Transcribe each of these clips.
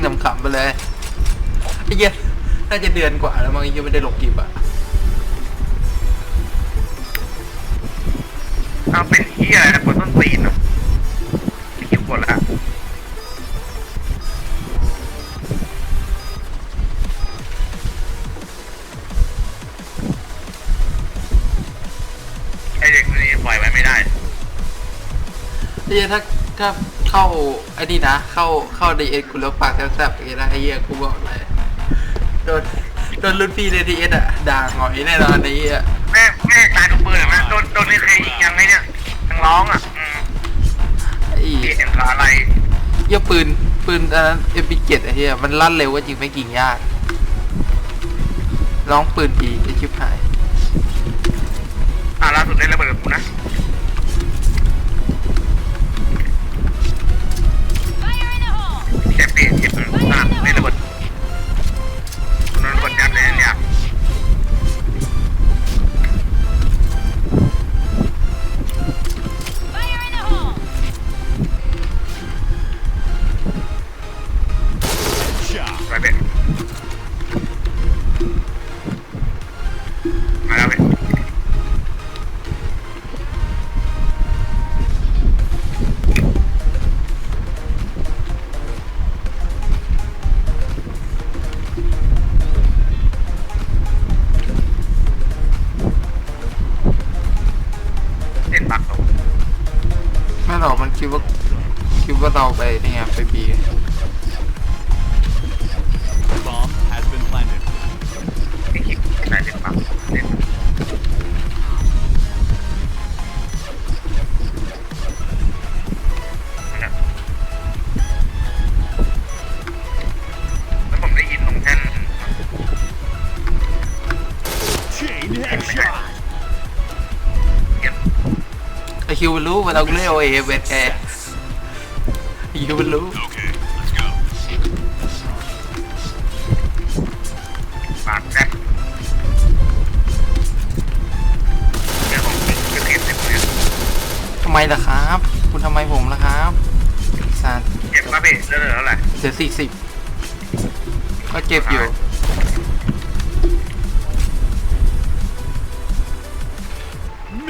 นขำๆไปเลยไอ้เหี้ยน่าจะเดือนกว่าแล้วมั้งยังไม่ได้ลงคลิปอะเอาเป็นเฮียอะไรนะบนต้นตีนเนาะไม่คิวกดละไอเด็กคนนี้ปล่อยไว้ไม่ได้ ไอ้เหี้ยถ้า ถ้าเข้าไอ้นี่นะ เข้าเข้าดีเอสกูแล้วปากแซ่บๆอย่างเงี้ยนะไอ้เหี้ยกูบอกเลยโดนโดนรุ่นพี่ในดีเอสอะด่าหงอยแน่นอนไอ้เหี้ยแม่แม่ตายดูปืนเหรอแม่โดนโดนนี่เคยยิงยังไงเนี่ยยังร้องอะอืมไอ้เปลี่ยนขาอะไรเหี้ยปืนปืนอันนั้นเอ็มพีเจ็ดไอ้เหี้ยมันลั่นเร็วก็จริงไม่กิ่งยากร้องปืนดีไอ้ชิบหายอ่าล่าสุดได้ระเบิดกับกูนะ ไปนี่ไงไปบี Bomb has been planted. ไม่คิดนายเล่นบักเล่นนะครับแล้วผมได้ยินตรงแท่น Chain headshot. เก็บไอคิวมันรู้ว่าเราเล่นโอเอเวทแกไอคิวมันรู้ Okay, let's go. ปากแซ่บเดี๋ยวผมจะเก็บเสร็จเนี่ยทำไมล่ะครับ คุณทำไมผมล่ะครับสารเก็บมาพี่เรื่อยๆแล้วแหละเดี๋ยวสี่สิบก็เจ็บอยู่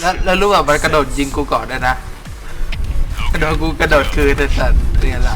แล้วแล้วรู้ว่ามันกระโดดยิงกูก่อนด้วยนะ กระโดดกูกระโดดคืนแต่สัตว์ เรียนอะไร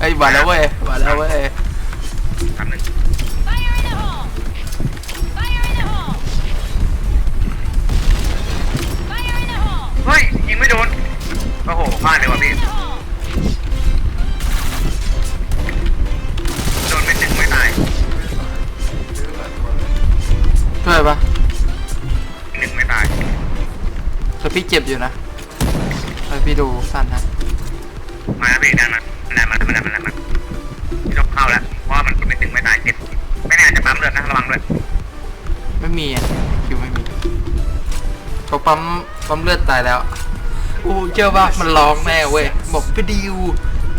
ไอ้ยมาแล้วเว้ยมาแล้วเว้ยทำหนึ่ง Fire in the hole! Fire in the hole! Fire in the hole! เฮ้ยยิงไม่โดน โอ้โหพลาดเลยว่ะพี่ In the hole! โดนไม่ถึงไม่ตายช่วยปะหนึ่งไม่ตาย แต่พี่เจ็บอยู่นะให้พี่ดูสั้นนะ มาแล้วพี่ดันมาดันมาดันมาดันมาพี่ต้องเข้าแล้วเพราะว่ามันไม่ถึงไม่ตายเจ็บไม่แน่อาจจะปั๊มเลือดนะระวังด้วยไม่มีอะคิวไม่มีเขาปั๊มปั๊มเลือดตายแล้วอู้เชื่อว่ามันร้องแน่เว้ยบอกพี่ดิว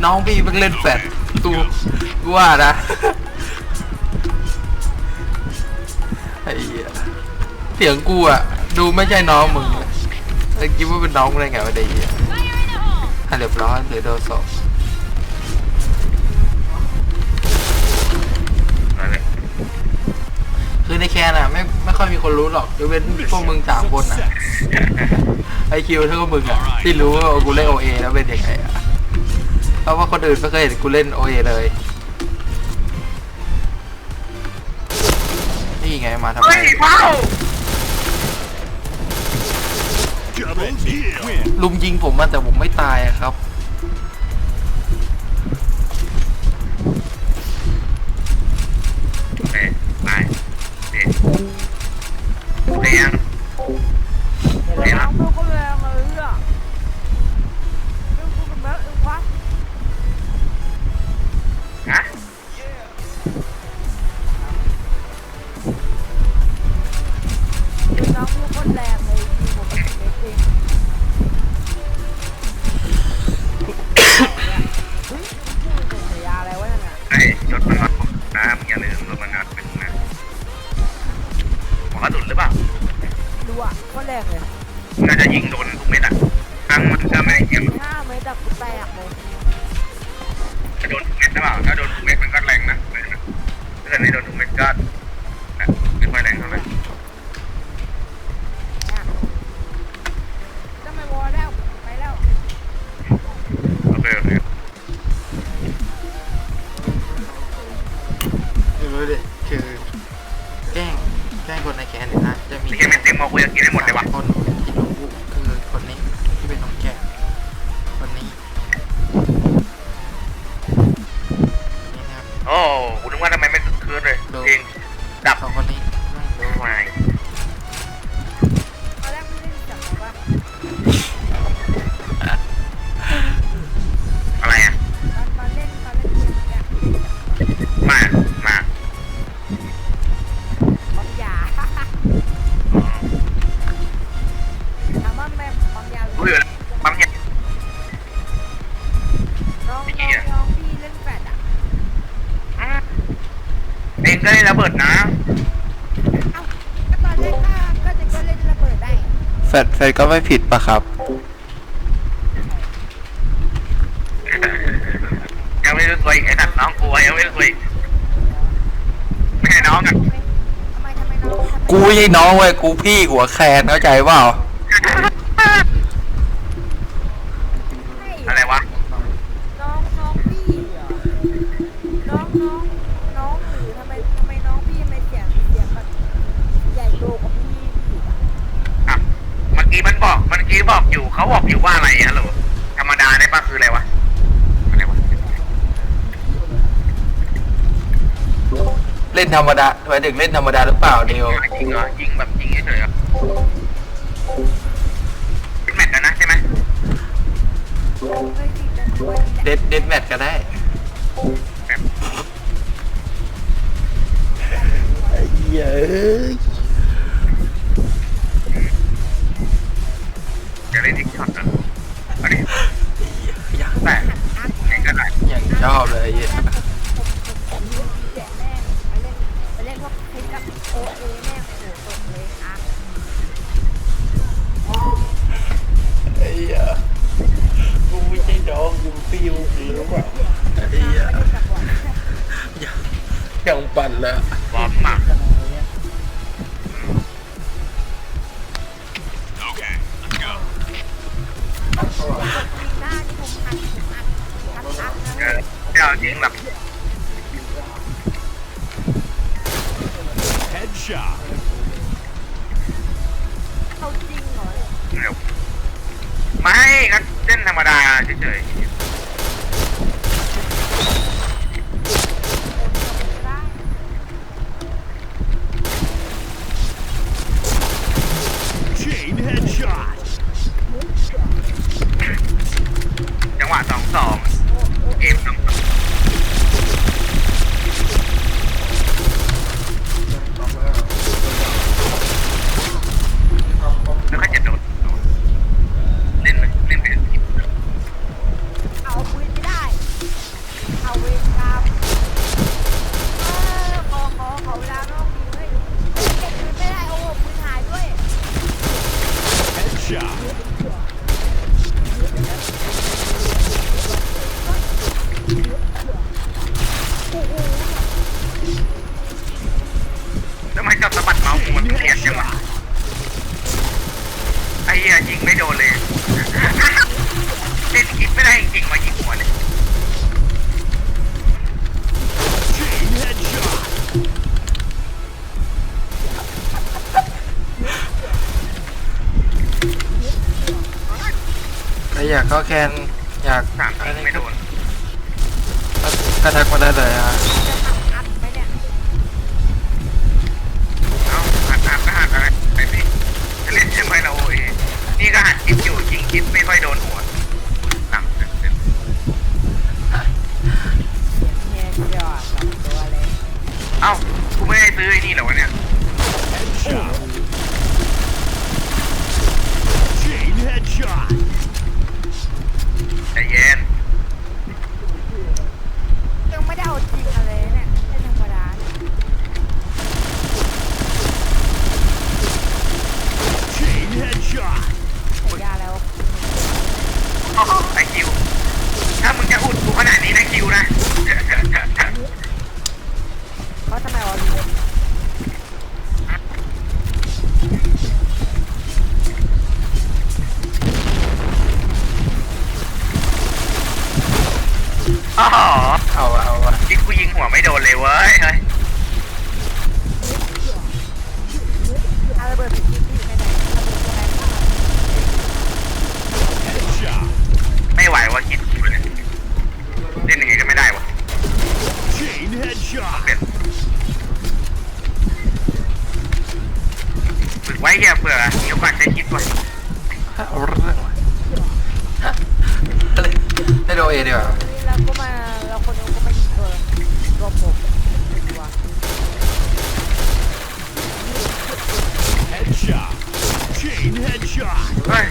น้องพี่เพิ่งเล่นแฟดตูกูว่านะไอ้เสียงกูอะดูไม่ใช่น้องมึงเลยเอ้ยคิดว่าเป็นน้องมึงได้ไงวะไอ้เหี้ย Fire เรียบร้อยเหลือโดนสองมาเลยคือในแคนอะไม่ไม่ค่อยมีคนรู้หรอกยกเว้นพวกมึงสามคนอะไอคิวเท่ากับมึงอะที่รู้ว่ากูเล่นโอเอแล้วเป็นยังไงอะเพราะว่าคนอื่นไม่เคยเห็นกูเล่นโอเอเลยนี่ไงมาทำไม เฮ้ยเป้า Double kill. Win. ลุมยิงผมมาแต่ผมไม่ตายอะครับเอ๊ะตายเอ๊ะเตียง servidor ก็เล่นระเบิดนะ เอาตอนแรกก็จะก็เล่นระเบิดได้แฟดแฟดก็ไม่ผิดปะครับ ยังไม่รู้ตัวไอ้สัตน้องกลัวยังไม่รู้ตัวไม่ใช่น้องอะนกูไม่ใช่น้องเว้ยกูพี่หัวแคนเข้าใจเปล่า อยู่เขาบอกอยู่ว่าอะไรฮะหรอธรรมดาได้ปะคืออะไรวะเล่นธรรมดาหมายถึงเล่นธรรมดาหรือเปล่าเดียวจริงเหรอยิงแบบยิงเฉยเหรอเด็ดแมตช์แล้วนะใช่ไหมเด็ดเด็ดแมทก็ได้ไอ้เหี้ย benediction giờ chuyện lập Headshot. Không tin. Máy gắn trên thằng mà đà chứ trời. หี้ยยิงไม่โดนเลยเล่นคิดไม่ได้จริงๆมายิงหัวเลยใครอยากเข้แคนอยากไม่โดน ก็ทักมาได้เลยฮะ คลินไม่ค่อยโด เฮียเผื่อมีโอกาสใช้คิดวะเอาเรื่องว่ะให้ดูเอดีกว่านี่เราก็มาเราคนนึงก็มายิงตัวตัวผมตัว Headshot. Chain headshot. เฮ้ย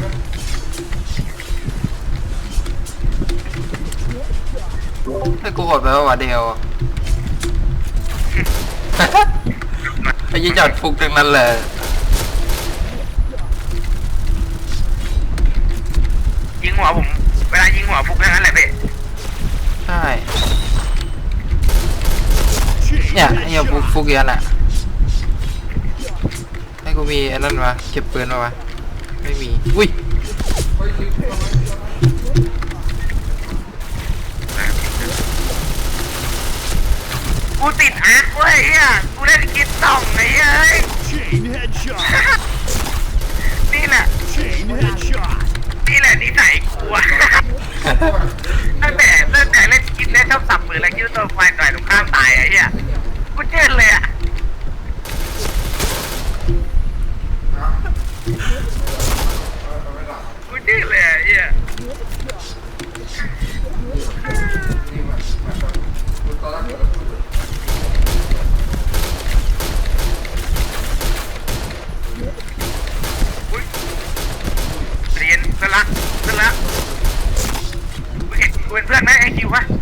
ให้กูกดไปว่าวะเดียวไอ้ยี่จอดฟุกทั้งนั้นเลย งหัวผม เวลายิงหัวฟุกทั้งนั้นแหละพี่ใช่ Chain เนี่ยไอ้เหี้ยฟุก headshot. ฟุกเยันอะให้กูมีไอ้นั่นวะเก็บปืนมาวะไม่มีอุ้ยกูติดอาร์คเว้ยเฮียกูเล่นคิดส่องไอ้เฮ้ย Chain headshot. นี่แหละ Chain headshot. นี่แหละนิสัย กูอะตั้งแต่ตั้งแต่เล่นกินเล่นชอบสับมือแล้วคิดว่าตัวไฟต่อยตรงข้ามตายไอ้เหี้ยกูเชื่อเลยอะกูเชื่อเลยอะไอ้เหี้ยเรียนกันละกันละ กูเห็นกูเป็นเพื่อนไหมไอคิววะคิวะ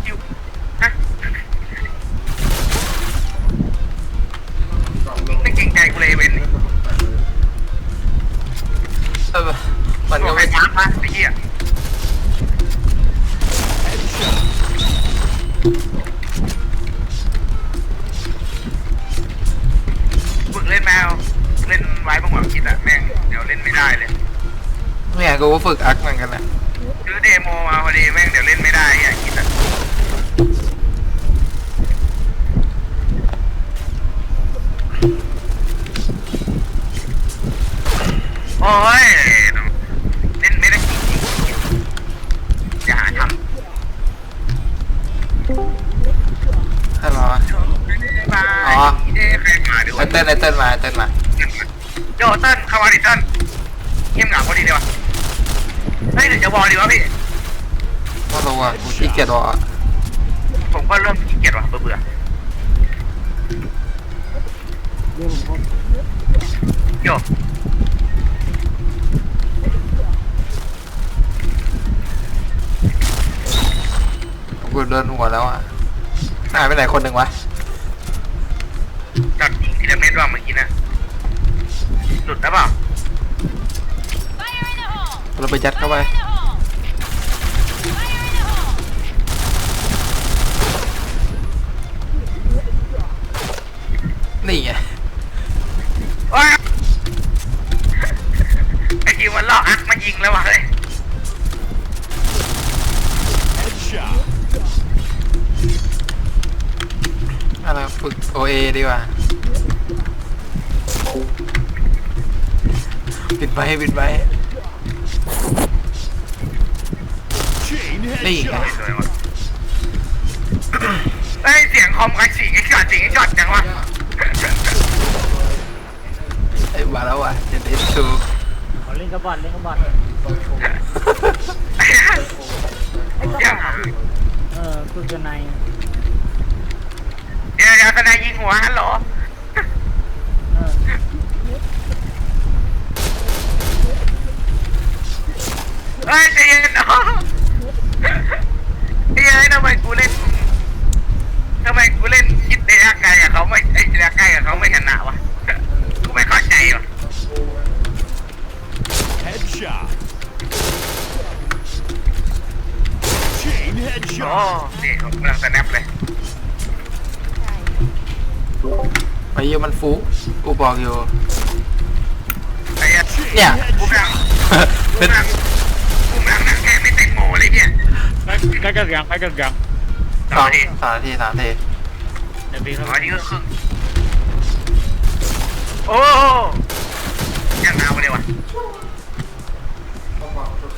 โอ้ยเล่นไม่ได้จริงๆอย่าหาทำให้มาวะอ๋อเด้ใครมาดูไอเต้นไอเต้นมาไอเต้นมาโยเติ้ลเข้ามาดิเติ้ลเงียบเหงาพอดีดีวะเฮ้ยเดี๋ยวจะบอกดีวะพี่ไม่รู้อะกูขี้เกียจวะผมก็เริ่มขี้เกียจว่ะเบื่อๆโย กูเดินหัวแล้วอะหายไปไหนคนหนึ่งวะจัดยิงทีละเม็ดว่าเมื่อกี้นะหลุดแล้วเปล่า Fire in the hole! เราไปยัดเข้าไป Fire in the hole! Fire in the hole! นี่ไงโอ้ยไอ้คิวมันล่ออักมายิงแล้วว่ะเฮ้ย ฝึกโอเอดีกว่า ปิดไปปิดไป Chain Lee. headshot. สวยว่ะเฮ้ยเสียงคอมใครสิงไอ้ช็อตสิงไอ้ช็อตจังวะไอ้มาแล้วว่ะเจ็ดเอสทูเขาเล่นกระบอดเล่นกระบอดไอ้เหี้ยไอ้กระเดี๋ยวบอกเออฝึกกันในเดี๋ยวเดี๋ยวทนายยิงหัวฮัลโหลเออเฮ้ยใจเย็นเนาะไอ้เฮ้ยทำไมกูเล่นทำไมกูเล่นคิดเดียไกลกับเขาไม่ไอ้เดียใกล้กับเขาไม่ชนะวะกูไม่เข้าใจวะ Headshot. Chain โอ้ headshot. นี่ผมกำลังสแนปเลย ไอ้เหี้ยมันฟุกกูบอกอยู่ ไอ้เหี้ยเนี่ย กูกำลังกูเป็นกำลังกูกำลังนั่งแค่ไม่แตงโมเลยเนี่ยใกล้ใกล้กันยังใกล้กันยังสองสามทีสามทีเดี๋ยวพี่อ๋เข้าอนี่ก็ครึ่งโอ้ยังเอาเลยวะ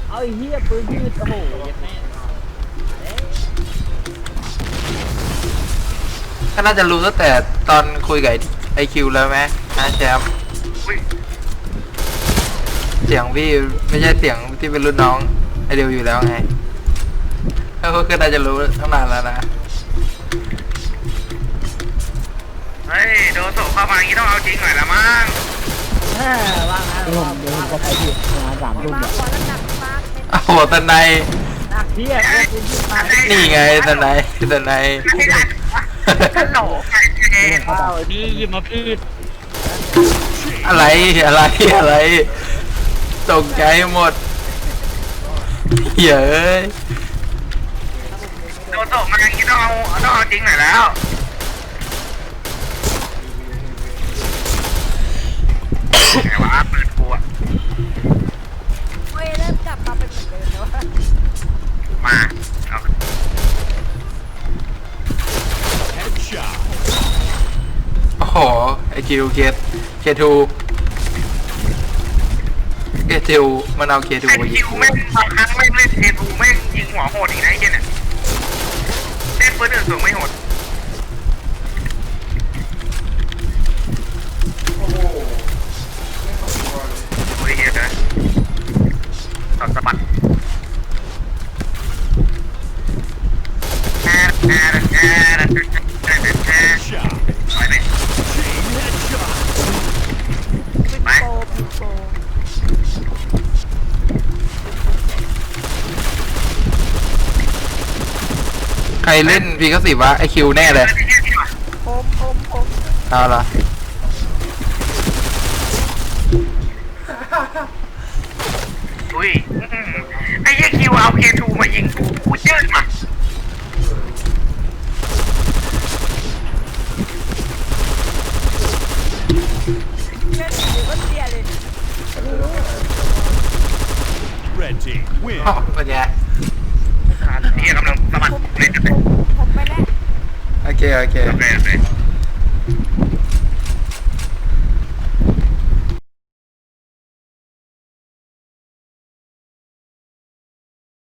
เอาไอ้เหี้ยปืนยืดโอ้โหเยัดแม่ ก็น่าจะรู้ตั้งแต่ตอนคุยกับไอคิวแล้วไหมนะแชมป์อุ้ยเสียงพี่ไม่ใช่เสียงที่เป็นรุ่นน้องไอเดียวอยู่แล้วไงก็ก็น่าจะรู้ตั้งนานแล้วนะเฮ้ยโดนโสเข้ามาอย่างนี้ต้องเอาจริงหน่อยละมั้งเออว่างนะเดี๋ยวผมเดี๋ยวผมจะไปที่งานสามทุ่มมาเนี่ยหัวแล้วหนักมากเป็นโอ้โหตอนในหนักเหี้ยเล่นปืนยืดมานี่ไงตอนในตอน ในไม่ได้ฮัลโหลไอ้เองเอาไอ้พี่หยิบมาพี่อะไรอะไรอะไรตกใจหมดเหี้ยเอ้ยโดนโสมาอย่างนี้ต้องเอาต้องเอาจริงหน่อยแล้วไงวะปืนกูอะเว้ยเริ่มกลับมาเป็นเหมือนเดิมแล้วอะมา โอ้โหไอคิวเคสเคทูเคทูมันเอาเคทูไอ้มายิคิงวแม่งบางครั้งแม่งเล่นเททูแม่งยิงหัวโหดอีกนะไอ้เหี้ยเนี่ยเล่นปืนอื่นสูงไม่โหด รเล่นพีก็สิบวะไอคิวแน่เลยผมผมผมเอาละอุ้ยอื้อหือไอ้เหี้ยคิวเอาเคทูมายิงกูกูยืดมาเล่นอยู่ก็เสียเลย Red team win. อ้าวเป็นไง เฮียกำลังสะบัดผมเล่นผมผมไปแล้วโอเคโอเค โอเคโอเค